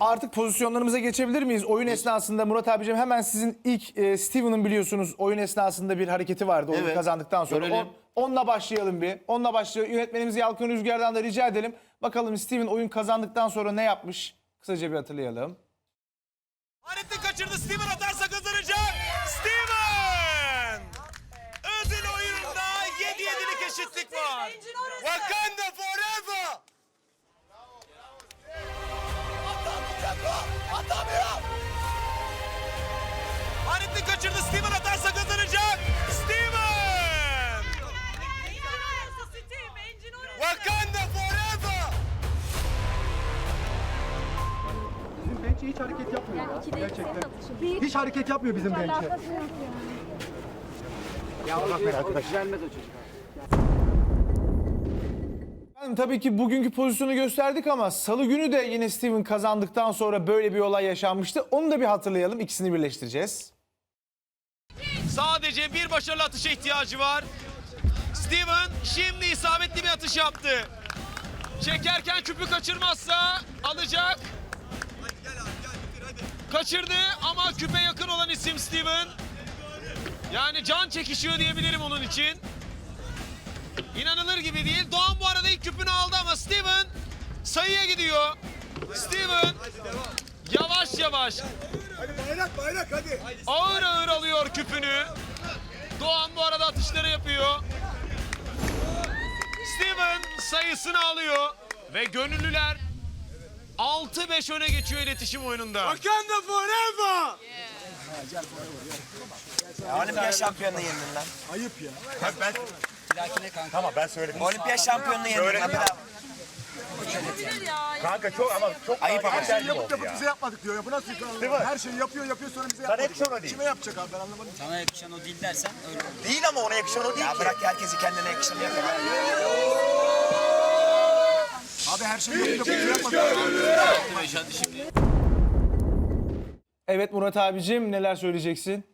Artık pozisyonlarımıza geçebilir miyiz? Oyun esnasında Murat abicim hemen sizin ilk e, Steven'ın biliyorsunuz oyun esnasında bir hareketi vardı oyunu Evet. kazandıktan sonra. Görelim. On- onunla başlayalım bir. Onunla başlayalım. Yönetmenimiz Yalkın Rüzgar'dan da rica edelim. Bakalım Steven oyun kazandıktan sonra ne yapmış? Kısaca bir hatırlayalım. Harettin kaçırdı. Steven atarsa kazanacak. Steven! Ödül oyununda 7-7'lik eşitlik var. Wakanda forever! Harettin kaçırdı. Steven atarsa kazanacak. Steven! Wakanda forever! Bizim bench'e hiç hareket yapmıyor ya. Gerçekten. Hiç hareket yapmıyor bizim bench'e. alakası yok yani. Efendim, tabii ki bugünkü pozisyonu gösterdik ama salı günü de yine Steven kazandıktan sonra böyle bir olay yaşanmıştı. Onu da bir hatırlayalım. İkisini birleştireceğiz. Sadece bir başarılı atışa ihtiyacı var. Steven şimdi isabetli bir atış yaptı. Çekerken küpü kaçırmazsa alacak. Kaçırdı ama küpe yakın olan isim Steven. Yani can çekişiyor diyebilirim onun için. İnanılır gibi değil. Doğan bu arada ilk küpünü aldı ama Steven sayıya gidiyor. Steven yavaş yavaş Bayrak bayrak hadi. ağır ağır alıyor küpünü. Doğan bu arada atışları yapıyor. Steven sayısını alıyor. Ve gönüllüler 6-5 öne geçiyor iletişim oyununda. Wakanda forever! Olimpiyat şampiyonluğu yenildin lan. Ayıp ya. Tamam ben söyledim. Olimpiyat şampiyonluğu yenildin Öyle lan. Bravo. Kanka çok ama çok Ayıp ama. Her şeyi yapıp yapıp ya. bize yapmadık diyor ya. Bu nasıl? Değil mi? Her şeyi yapıyor yapıyor sonra bize Sana yapmadık. yakışan o değil. Kime yapacak abi ben anlamadım. Sana yakışan o değil dersen öyle olur. Değil ama ona yakışan o değil Ya ki. bırak herkesi kendine yakışanı yapıyor. Abi her şeyi yapıp yapıp bize yapmadık. Evet Murat abicim neler söyleyeceksin?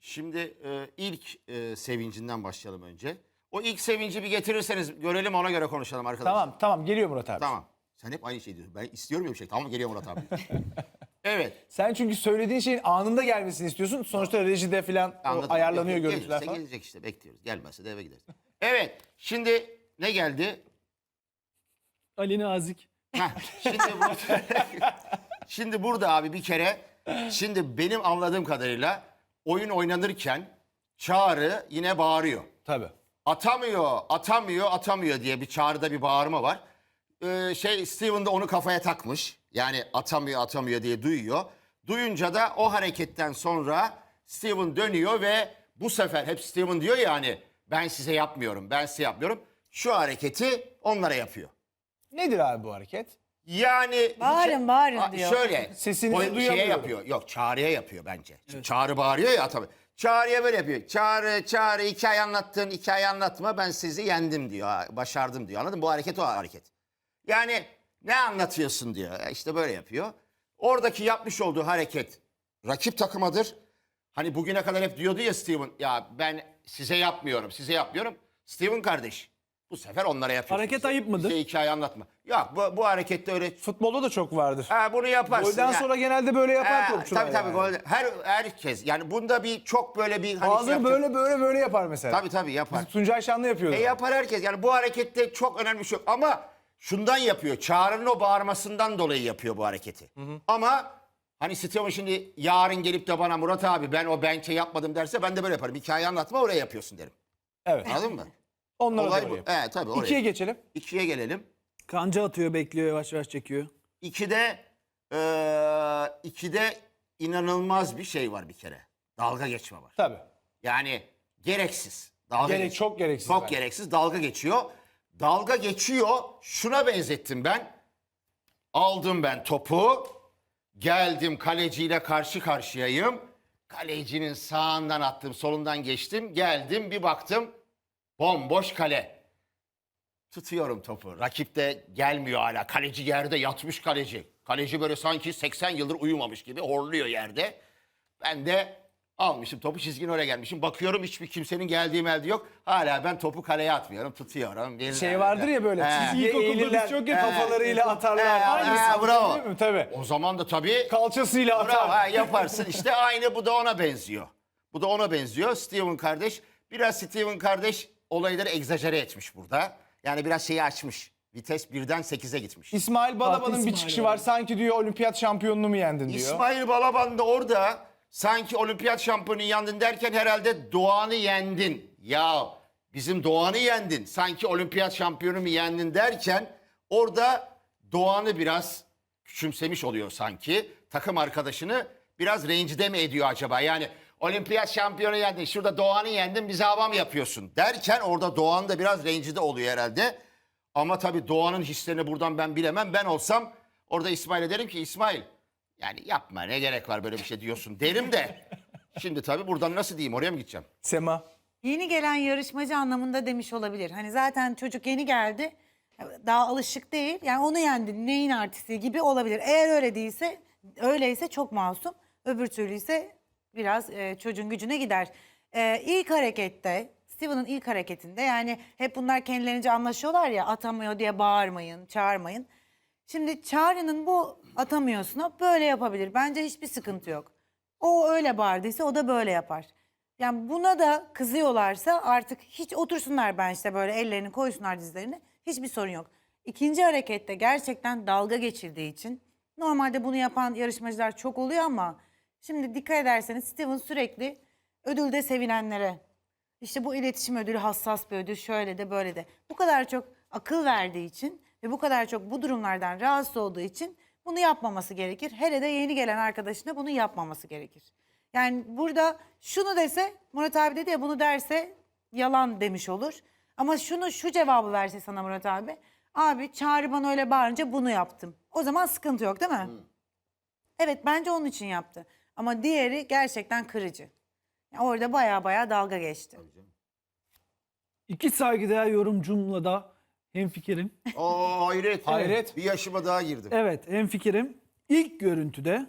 Şimdi e, ilk e, sevincinden başlayalım önce. O ilk sevinci bir getirirseniz görelim ona göre konuşalım arkadaşlar. Tamam tamam geliyor Murat abi. Tamam. Sen hep aynı şey diyorsun. Ben istiyorum ya bir şey. Tamam geliyor Murat abi. evet. Sen çünkü söylediğin şeyin anında gelmesini istiyorsun. Sonuçta rejide falan o Anladım. ayarlanıyor Yok, yok, görüntüler gelirse falan. Gelecek işte bekliyoruz. Gelmezse de eve gideriz. Evet. Şimdi ne geldi? Ali Nazik. Heh, şimdi, burada, şimdi burada abi bir kere şimdi benim anladığım kadarıyla oyun oynanırken Çağrı yine bağırıyor. Tabii. Atamıyor, atamıyor, atamıyor diye bir çağrıda bir bağırma var. Ee, şey Steven de onu kafaya takmış. Yani atamıyor, atamıyor diye duyuyor. Duyunca da o hareketten sonra Steven dönüyor ve bu sefer hep Steven diyor ya hani ben size yapmıyorum, ben size yapmıyorum. Şu hareketi onlara yapıyor. Nedir abi bu hareket? Yani Bağırın, bağırın Ha, diyor. Şöyle Sesini o şeye duyamıyorum. yapıyor. Yok Çağrı'ya yapıyor bence. Şimdi Çağrı bağırıyor ya tabii. Çağrı'ya böyle yapıyor. Çağrı, Çağrı hikaye anlattın, hikaye anlatma ben sizi yendim diyor. ha, Başardım diyor. Anladın mı? Bu hareket o hareket. Yani ne anlatıyorsun diyor. E, İşte böyle yapıyor. Oradaki yapmış olduğu hareket rakip takımadır. Hani bugüne kadar hep diyordu ya Steven ya ben size yapmıyorum, size yapmıyorum. Steven kardeş bu sefer onlara yapıyor. Hareket ayıp mıdır? Bize hikaye anlatma. Yok bu, bu harekette öyle Futbolda da çok vardır. Ha bunu yaparsın. Golden ya. sonra genelde böyle yapar Ha, topçular. Tabii tabii yani. gol. Her herkes yani bunda bir çok böyle bir hani şey Bazıları yapacak- böyle böyle böyle yapar mesela. Tabii tabii yapar. Tuncay Şanlı yapıyordu. E yapar herkes. Yani bu harekette çok önemli bir şey yok. Ama şundan yapıyor. Çağrı'nın o bağırmasından dolayı yapıyor bu hareketi. Ama hani Steven şimdi yarın gelip de bana Murat abi ben o bench'e yapmadım derse ben de böyle yaparım. Hikaye anlatma oraya yapıyorsun derim. Evet. Anladın mı? Onlara Olay doğru bu. Evet tabii oraya. İkiye geçelim. İkiye gelelim. Kanca atıyor, bekliyor, yavaş yavaş çekiyor. İkide, eee ikide inanılmaz bir şey var bir kere. Dalga geçme var. Tabii. Yani gereksiz. Dalga Gerek- geç- çok gereksiz Çok bence. gereksiz dalga geçiyor. Dalga geçiyor. Şuna benzettim ben. Aldım ben topu. Geldim kaleciyle karşı karşıyayım. Kalecinin sağından attım, solundan geçtim. Geldim bir baktım. Bomboş kale. Tutuyorum topu. Rakip de gelmiyor hala. Kaleci yerde yatmış kaleci. Kaleci böyle sanki 80 yıldır uyumamış gibi horluyor yerde. Ben de Almışım topu çizginin oraya gelmişim. Bakıyorum hiçbir kimsenin geldiği meldi yok. Hala ben topu kaleye atmıyorum. Tutuyorum. Bir- Şey vardır ya böyle He. çizgiye İlkokulda biz çok yapıyorduk. kafalarıyla atarlar. He, Aynısı. he, bravo. Değil mi? Tabii. O zaman da tabii Kalçasıyla Bravo atar. ha, yaparsın işte aynı bu da ona benziyor. Bu da ona benziyor. Steven kardeş biraz Steven kardeş olayları egzajere etmiş burada. Yani biraz şeyi açmış. Vites birden 8'e gitmiş. İsmail Balaban'ın bir İsmail çıkışı var. Sanki diyor olimpiyat şampiyonluğu mu yendin diyor. İsmail Balaban da orada sanki olimpiyat şampiyonu yendin derken herhalde Doğan'ı yendin. Ya bizim Doğan'ı yendin. Sanki olimpiyat şampiyonu mu yendin derken orada Doğan'ı biraz küçümsemiş oluyor sanki. Takım arkadaşını biraz rencide mi ediyor acaba? Yani olimpiyat şampiyonu yendin. Şurada Doğan'ı yendin bize hava mı yapıyorsun? Derken orada Doğan da biraz rencide oluyor herhalde. Ama tabii Doğan'ın hislerini buradan ben bilemem. Ben olsam orada İsmail'e derim ki İsmail yani yapma ne gerek var böyle bir şey diyorsun derim de. Şimdi tabii buradan nasıl diyeyim oraya mı gideceğim? Sema. Yeni gelen yarışmacı anlamında demiş olabilir. Hani zaten çocuk yeni geldi. Daha alışık değil. Yani onu yendi. Neyin artisti gibi olabilir. Eğer öyle değilse, öyleyse çok masum. Öbür türlü ise biraz e, çocuğun gücüne gider. E, ilk harekette, Steven'ın ilk hareketinde yani hep bunlar kendilerince anlaşıyorlar ya atamıyor diye bağırmayın, çağırmayın. Şimdi Çağrı'nın bu atamıyorsuna böyle yapabilir. Bence hiçbir sıkıntı yok. O öyle bağırdıysa o da böyle yapar. Yani buna da kızıyorlarsa artık hiç otursunlar ben işte böyle ellerini koysunlar dizlerine. Hiçbir sorun yok. İkinci harekette gerçekten dalga geçildiği için normalde bunu yapan yarışmacılar çok oluyor ama şimdi dikkat ederseniz Steven sürekli ödülde sevilenlere işte bu iletişim ödülü hassas bir ödül şöyle de böyle de. Bu kadar çok akıl verdiği için ve bu kadar çok bu durumlardan rahatsız olduğu için bunu yapmaması gerekir. Hele de yeni gelen arkadaşına bunu yapmaması gerekir. Yani burada şunu dese Murat abi dedi ya bunu derse yalan demiş olur. Ama şunu şu cevabı verse sana Murat abi. Abi Çağrı bana öyle bağırınca bunu yaptım. O zaman sıkıntı yok değil mi? Evet bence onun için yaptı. Ama diğeri gerçekten kırıcı. Yani orada baya baya dalga geçti. İki saygıdeğer yorumcumla da hemfikirim. Oo hayret. Hayret. Bir yaşıma daha girdim. Evet hemfikirim. İlk görüntüde,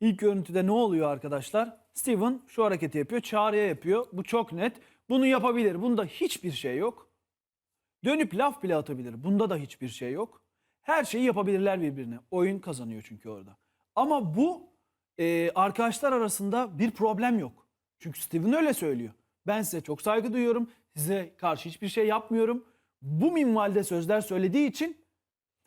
ilk görüntüde ne oluyor arkadaşlar? Steven şu hareketi yapıyor, çağrıya yapıyor. Bu çok net. Bunu yapabilir. Bunda hiçbir şey yok. Dönüp laf bile atabilir. Bunda da hiçbir şey yok. Her şeyi yapabilirler birbirine. Oyun kazanıyor çünkü orada. Ama bu e, arkadaşlar arasında bir problem yok. Çünkü Steven öyle söylüyor. Ben size çok saygı duyuyorum. Size karşı hiçbir şey yapmıyorum. Bu minvalde sözler söylediği için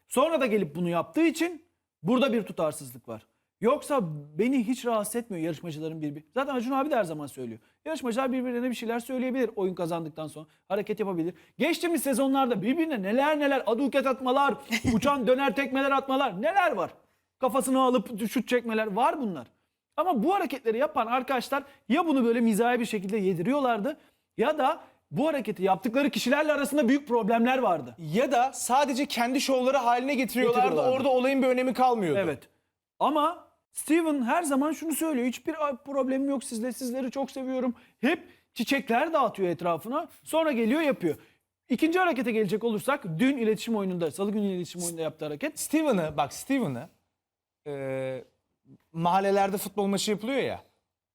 Sonra da gelip bunu yaptığı için burada bir tutarsızlık var. Yoksa beni hiç rahatsız etmiyor yarışmacıların birbiri. Zaten Acun abi de her zaman söylüyor. Yarışmacılar birbirlerine bir şeyler söyleyebilir oyun kazandıktan sonra. Hareket yapabilir. Geçtiğimiz sezonlarda birbirine neler neler aduket atmalar, uçan döner tekmeler atmalar neler var. Kafasını alıp şut çekmeler var bunlar. Ama bu hareketleri yapan arkadaşlar ya bunu böyle mizahi bir şekilde yediriyorlardı ya da bu hareketi yaptıkları kişilerle arasında büyük problemler vardı. Ya da sadece kendi şovları haline getiriyorlardı. Orada olayın bir önemi kalmıyordu. Evet. Ama Steven her zaman şunu söylüyor. Hiçbir problemim yok sizle. Sizleri çok seviyorum. Hep çiçekler dağıtıyor etrafına. Sonra geliyor yapıyor. İkinci harekete gelecek olursak dün iletişim oyununda, salı günü iletişim oyununda yaptığı hareket. Steven'ı bak Steven'ı e, mahallelerde futbol maçı yapılıyor ya.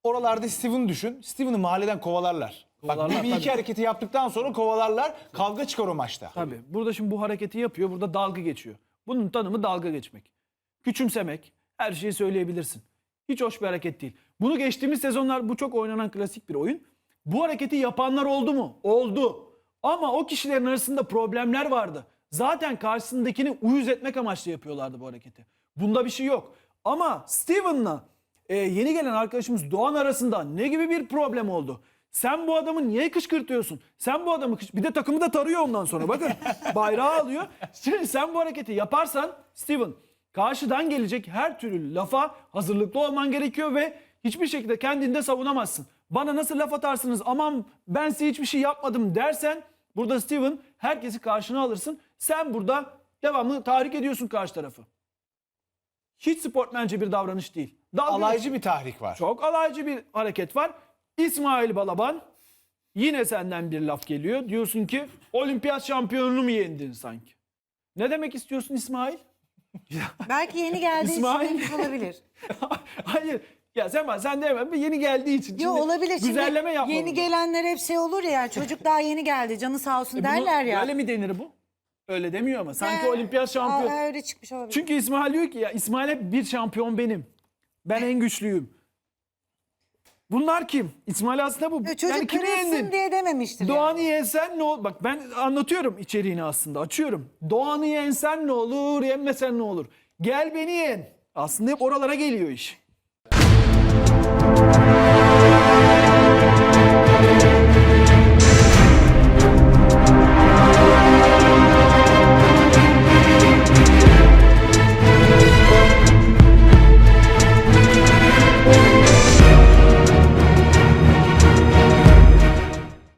Oralarda Steven düşün. Steven'ı mahalleden kovalarlar. Bak Kovalarlar, bir, bir iki tabii. hareketi yaptıktan sonra kovalarlar. Kavga çıkar o maçta. Tabii. Burada şimdi bu hareketi yapıyor. Burada dalga geçiyor. Bunun tanımı dalga geçmek. Küçümsemek. Her şeyi söyleyebilirsin. Hiç hoş bir hareket değil. Bunu geçtiğimiz sezonlar bu çok oynanan klasik bir oyun. Bu hareketi yapanlar oldu mu? Oldu. Ama o kişilerin arasında problemler vardı. Zaten karşısındakini uyuz etmek amaçlı yapıyorlardı bu hareketi. Bunda bir şey yok. Ama Steven'la e, yeni gelen arkadaşımız Doğan arasında ne gibi bir problem oldu? Sen bu adamı niye kışkırtıyorsun? Sen bu adamı kış... Bir de takımı da tarıyor ondan sonra. Bakın bayrağı alıyor. Şimdi sen bu hareketi yaparsan Steven karşıdan gelecek her türlü lafa hazırlıklı olman gerekiyor ve hiçbir şekilde kendini de savunamazsın. Bana nasıl laf atarsınız aman ben size hiçbir şey yapmadım dersen burada Steven herkesi karşına alırsın. Sen burada devamlı tahrik ediyorsun karşı tarafı. Hiç sportmence bir davranış değil. Dalga Alaycı bir tahrik var. çok alaycı bir hareket var. İsmail Balaban yine senden bir laf geliyor. Diyorsun ki olimpiyat şampiyonunu mu yendin sanki? Ne demek istiyorsun İsmail? Belki yeni geldiği için İsmail. demiş olabilir. Hayır. Ya sen sen de hemen bir yeni geldiği için. Yo şimdi olabilir. Şimdi Güzelleme yapma. Yeni gelenler hep şey olur ya çocuk daha yeni geldi canı sağ olsun E bunu derler ya. Öyle mi denir bu? Öyle demiyor ama. Sanki Ee, olimpiyat şampiyon. aa, öyle çıkmış olabilir. Çünkü İsmail diyor ki ya İsmail hep bir şampiyon benim. Ben en güçlüyüm. Bunlar kim? İsmail aslında bu. E, Çocuk yani kimi kırılsın yendin? diye dememiştir. Doğan'ı yensen ne olur? Bak ben anlatıyorum içeriğini aslında. Açıyorum. Doğan'ı yensen ne olur? Yenmesen ne olur? Gel beni yen. Aslında hep oralara geliyor iş.